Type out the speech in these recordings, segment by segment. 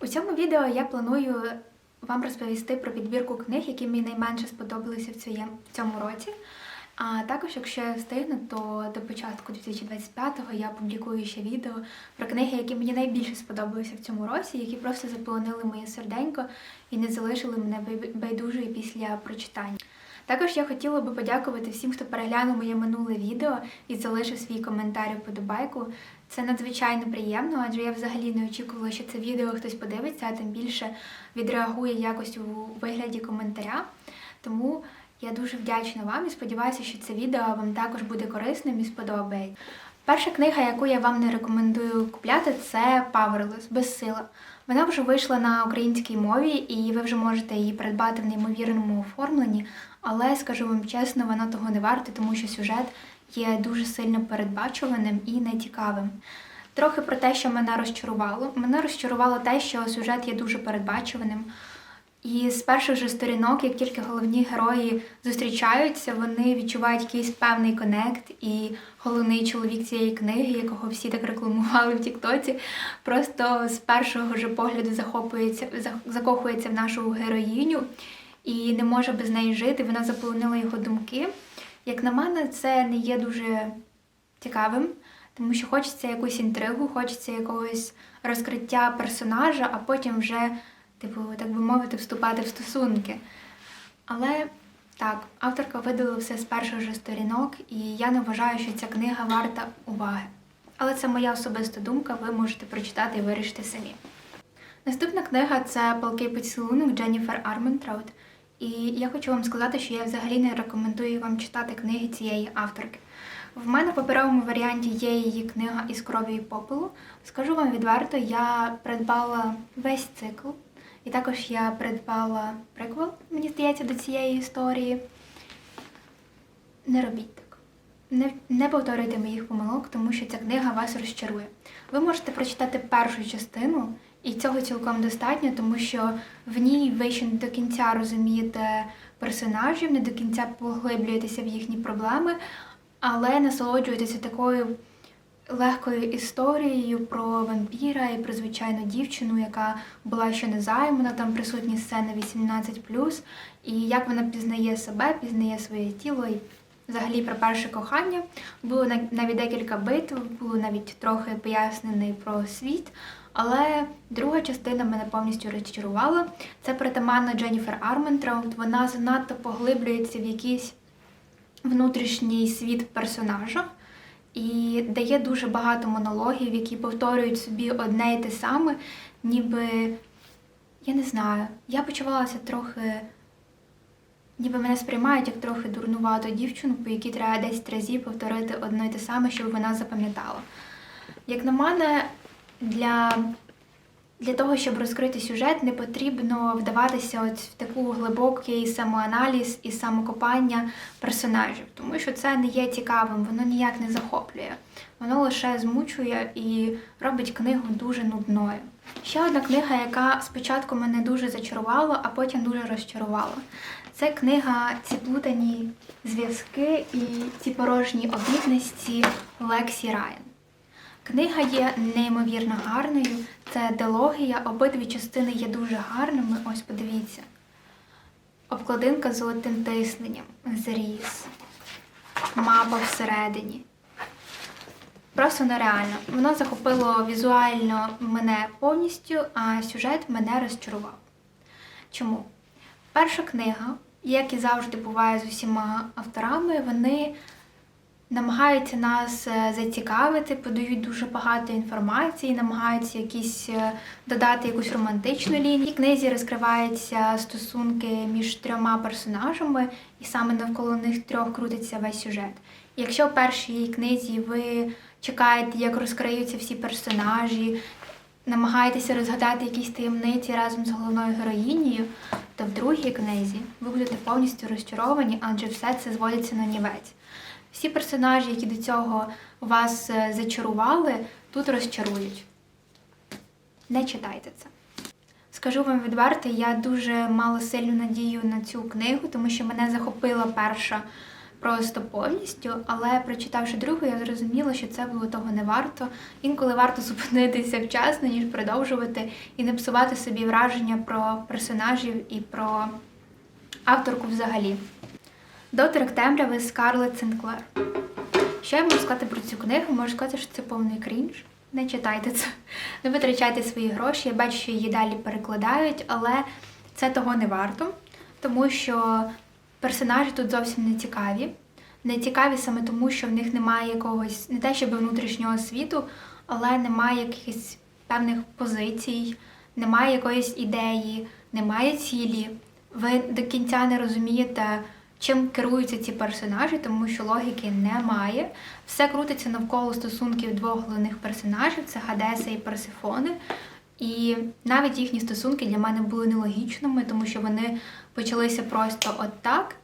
У цьому відео я планую вам розповісти про підбірку книг, які мені найменше сподобалися в цьому- році. А також, якщо я встигну, то до початку 2025-го я публікую ще відео про книги, які мені найбільше сподобалися в цьому році, які просто заполонили моє серденько і не залишили мене бай- байдужою після прочитання. Також я хотіла би подякувати всім, хто переглянув моє минуле відео і залишив свій коментар і вподобайку. Це надзвичайно приємно, адже я взагалі не очікувала, що це відео хтось подивиться, а тим більше відреагує якось у вигляді коментаря. Тому я дуже вдячна вам і сподіваюся, що це відео вам також буде корисним і сподобається. Перша книга, яку я вам не рекомендую купляти, це Powerless Безсила. Вона вже вийшла на українській мові, і ви вже можете її придбати в неймовірному оформленні. Але скажу вам чесно, вона того не варта, тому що сюжет є дуже сильно передбачуваним і нецікавим. Трохи про те, що мене розчарувало. Мене розчарувало те, що сюжет є дуже передбачуваним. І з перших же сторінок, як тільки головні герої зустрічаються, вони відчувають якийсь певний конект, і головний чоловік цієї книги, якого всі так рекламували в Тіктоці, просто з першого ж погляду захоплюється, зах- закохується в нашу героїню і не може без неї жити. Вона заполонила його думки. Як на мене, це не є дуже цікавим, тому що хочеться якусь інтригу, хочеться якогось розкриття персонажа, а потім вже, типу, так би мовити, вступати в стосунки. Але так, авторка видала все з перших же сторінок, і я не вважаю, що ця книга варта уваги. Але це моя особиста думка, ви можете прочитати і вирішити самі. Наступна книга це Палкий поцілунок Дженніфер Арментраут. І я хочу вам сказати, що я взагалі не рекомендую вам читати книги цієї авторки. В мене в паперовому варіанті є її книга із крові і попелу. Скажу вам відверто, я придбала весь цикл, і також я придбала приквел, мені здається, до цієї історії. Не робіть так. Не, не повторюйте моїх помилок, тому що ця книга вас розчарує. Ви можете прочитати першу частину, і цього цілком достатньо, тому що в ній ви ще не до кінця розумієте персонажів, не до кінця поглиблюєтеся в їхні проблеми, але насолоджуєтеся такою легкою історією про вампіра і про звичайну дівчину, яка була ще не займана, там присутні сцени 18+, і як вона пізнає себе, пізнає своє тіло і взагалі про перше кохання. Було нав- навіть декілька битв, було навіть трохи пояснений про світ. Але друга частина мене повністю розчарувала. Це притаманна Дженніфер Арментраут. Вона занадто поглиблюється в якийсь внутрішній світ персонажа і дає дуже багато монологів, які повторюють собі одне і те саме, ніби я не знаю, я почувалася трохи, ніби мене сприймають як трохи дурнувату дівчину, по якій треба 10 разів повторити одне і те саме, щоб вона запам'ятала. Як на мене, для, для того, щоб розкрити сюжет, не потрібно вдаватися от в таку глибокий самоаналіз і самокопання персонажів, тому що це не є цікавим, воно ніяк не захоплює. Воно лише змучує і робить книгу дуже нудною. Ще одна книга, яка спочатку мене дуже зачарувала, а потім дуже розчарувала. Це книга Ці плутані зв'язки і ці порожні обітниці Лексі Райан. Книга є неймовірно гарною. Це дилогія, обидві частини є дуже гарними. Ось подивіться. Обкладинка з золотим тисненням, зріз, мапа всередині. Просто нереально. Воно захопило візуально мене повністю, а сюжет мене розчарував. Чому? Перша книга, як і завжди буває з усіма авторами, вони намагаються нас е, зацікавити, подають дуже багато інформації, намагаються якісь е, додати якусь романтичну лінію. В книзі розкриваються стосунки між трьома персонажами, і саме навколо них трьох крутиться весь сюжет. Якщо в першій книзі ви чекаєте, як розкриються всі персонажі, намагаєтеся розгадати якісь таємниці разом з головною героїнею, то в другій книзі ви будете повністю розчаровані, адже все це зводиться на нівець. Всі персонажі, які до цього вас е, зачарували, тут розчарують. Не читайте це. Скажу вам відверто, я дуже мала сильну надію на цю книгу, тому що мене захопила перша просто повністю, але прочитавши другу, я зрозуміла, що це було того не варто. Інколи варто зупинитися вчасно, ніж продовжувати, і не псувати собі враження про персонажів і про авторку взагалі. Доторк темряви Скарлетт Сенклер. Що я можу сказати про цю книгу? Можу сказати, що це повний крінж. Не читайте це. Не витрачайте свої гроші. Я бачу, що її далі перекладають, але це того не варто, тому що персонажі тут зовсім не цікаві. Не цікаві саме тому, що в них немає якогось, не те, щоб внутрішнього світу, але немає якихось певних позицій, немає якоїсь ідеї, немає цілі. Ви до кінця не розумієте, чим керуються ці персонажі, тому що логіки немає. Все крутиться навколо стосунків двох головних персонажів це Гадеса і Персифони. І навіть їхні стосунки для мене були нелогічними, тому що вони почалися просто от так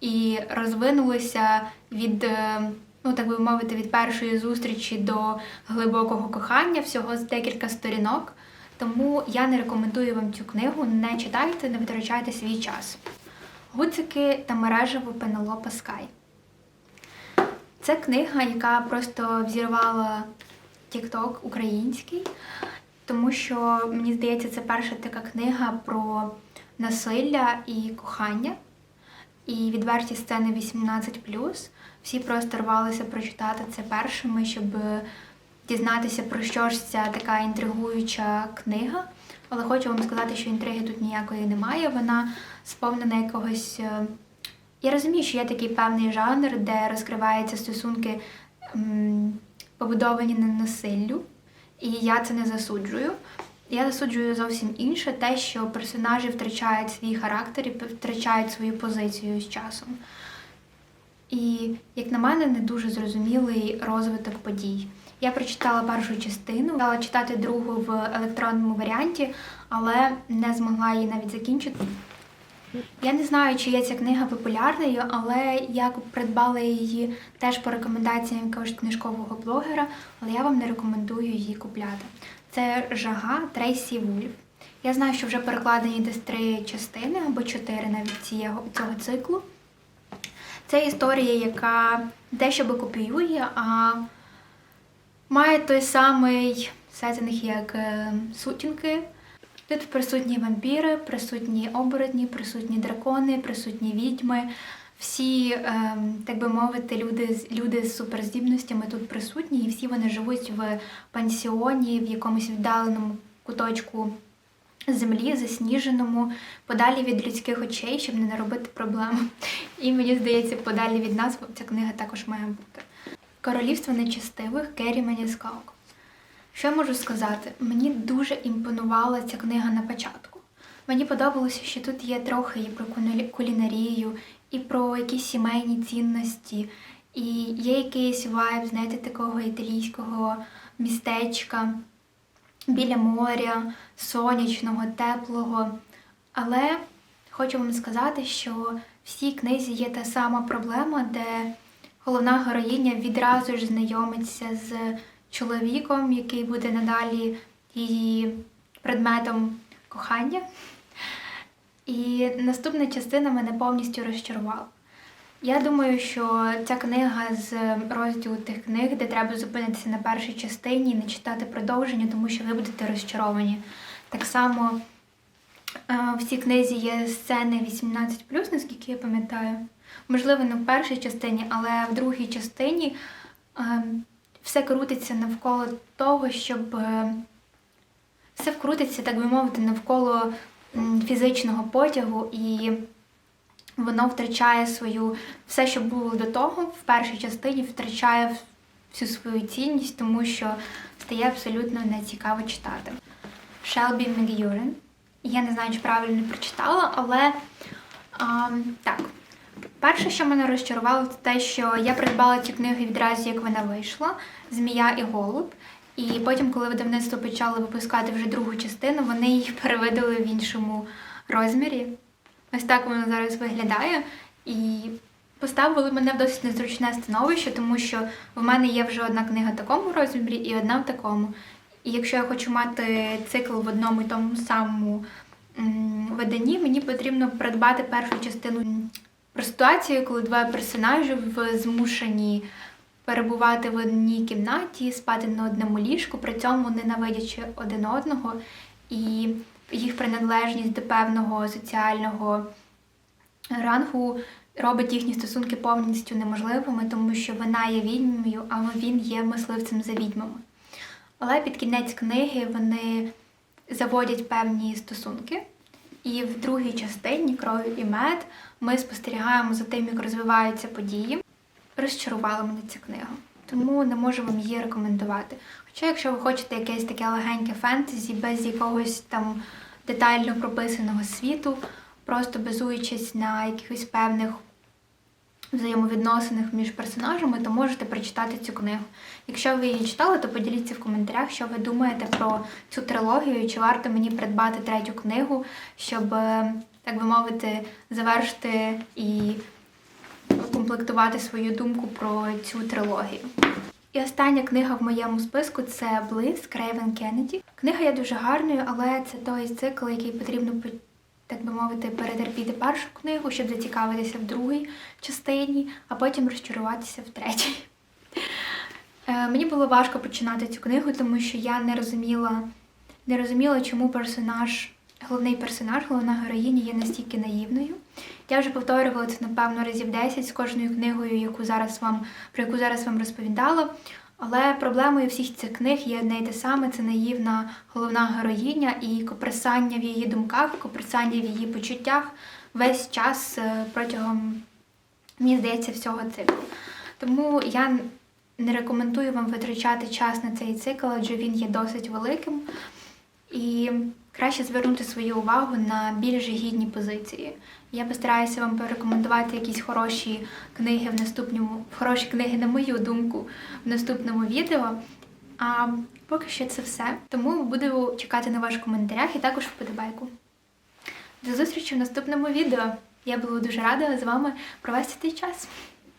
і розвинулися від, е, ну так би мовити, від першої зустрічі до глибокого кохання, всього з декілька сторінок. Тому я не рекомендую вам цю книгу, не читайте, не витрачайте свій час. Гуцики та мережево Пенелопа Скай. Це книга, яка просто взірвала TikTok український, тому що мені здається, це перша така книга про насилля і кохання. І відверті сцени 18. Всі просто рвалися прочитати це першими, щоб дізнатися, про що ж ця така інтригуюча книга. Але хочу вам сказати, що інтриги тут ніякої немає. Вона сповнена якогось. е, Я розумію, що є такий певний жанр, де розкриваються стосунки, побудовані на насиллю, і я це не засуджую. Я засуджую зовсім інше, те, що персонажі втрачають свій характер і втрачають свою позицію з часом. І, як на мене, не дуже зрозумілий розвиток подій. Я прочитала першу частину, стала читати другу в електронному варіанті, але не змогла її навіть закінчити. Я не знаю, чи є ця книга популярною, але я придбала її теж по рекомендаціям якогось книжкового блогера, але я вам не рекомендую її купляти. Це жага Трейсі Вульф. Я знаю, що вже перекладені десь три частини або чотири навіть цього, цього циклу. Це історія, яка дещо би копіює, а має той самий сеттинг, як е, сутінки. Тут присутні вампіри, присутні оборотні, присутні дракони, присутні відьми. Всі, ем, так би мовити, люди, люди з суперздібностями тут присутні, і всі вони живуть в пансіоні, в якомусь віддаленому куточку землі, засніженому, подалі від людських очей, щоб не наробити проблем. І мені здається, подалі від нас ця книга також має бути. Королівство нечестивих Керрі Маніскалк. Що я можу сказати? Мені дуже імпонувала ця книга на початку. Мені подобалося, що тут є трохи і про кулінарію, і про якісь сімейні цінності, і є якийсь вайб, знаєте, такого італійського містечка біля моря, сонячного, теплого. Але хочу вам сказати, що в цій книзі є та сама проблема, де головна героїня відразу ж знайомиться з чоловіком, який буде надалі її предметом кохання. І наступна частина мене повністю розчарувала. Я думаю, що ця книга з розділу тих книг, де треба зупинитися на першій частині і не читати продовження, тому що ви будете розчаровані. Так само е, в цій книзі є сцени 18, наскільки я пам'ятаю. Можливо, не в першій частині, але в другій частині е, все крутиться навколо того, щоб е, все вкрутиться, так би мовити, навколо фізичного потягу, і воно втрачає свою все, що було до того, в першій частині втрачає всю свою цінність, тому що стає абсолютно нецікаво читати. Шелбі Мегюрен. Я не знаю, чи правильно прочитала, але а, так. Перше, що мене розчарувало, це те, що я придбала цю книгу відразу, як вона вийшла Змія і голуб. І потім, коли видавництво почало випускати вже другу частину, вони її перевидали в іншому розмірі. Ось так воно зараз виглядає. І поставили мене в досить незручне становище, тому що в мене є вже одна книга в такому розмірі і одна в такому. І якщо я хочу мати цикл в одному і тому самому виданні, мені потрібно придбати першу частину про ситуацію, коли двоє персонажів змушені перебувати в одній кімнаті, спати на одному ліжку, при цьому ненавидячи один одного, і їх приналежність до певного соціального рангу робить їхні стосунки повністю неможливими, тому що вона є відьмою, а він є мисливцем за відьмами. Але під кінець книги вони заводять певні стосунки. І в другій частині Крою і мед ми спостерігаємо за тим, як розвиваються події. Розчарувала мене ця книга, тому не можу вам її рекомендувати. Хоча, якщо ви хочете якесь таке легеньке фентезі без якогось там детально прописаного світу, просто базуючись на якихось певних взаємовідносинах між персонажами, то можете прочитати цю книгу. Якщо ви її читали, то поділіться в коментарях, що ви думаєте про цю трилогію, чи варто мені придбати третю книгу, щоб, е, так би мовити, завершити і комплектувати свою думку про цю трилогію. І остання книга в моєму списку це Близ Крейвен Кеннеді. Книга є дуже гарною, але це той цикл, який потрібно по- так би мовити, перетерпіти першу книгу, щоб зацікавитися в другій частині, а потім розчаруватися в третій. Е, Мені було важко починати цю книгу, тому що я не розуміла, не розуміла, чому персонаж, головний персонаж, головна героїня є настільки наївною. Я вже повторювала це, напевно, разів 10 з кожною книгою, яку зараз вам, про яку зараз вам розповідала. Але проблемою всіх цих книг є одне й те саме: це наївна головна героїня і копресання в її думках, копресання в її почуттях весь час е, протягом, мені здається, всього циклу. Тому я не рекомендую вам витрачати час на цей цикл, адже він є досить великим. І краще звернути свою увагу на більш гідні позиції. Я постараюся вам порекомендувати якісь хороші книги в наступному, хороші книги, на мою думку, в наступному відео. А поки що це все. Тому буду чекати на ваших коментарях і також вподобайку. До зустрічі в наступному відео. Я була дуже рада з вами провести цей час.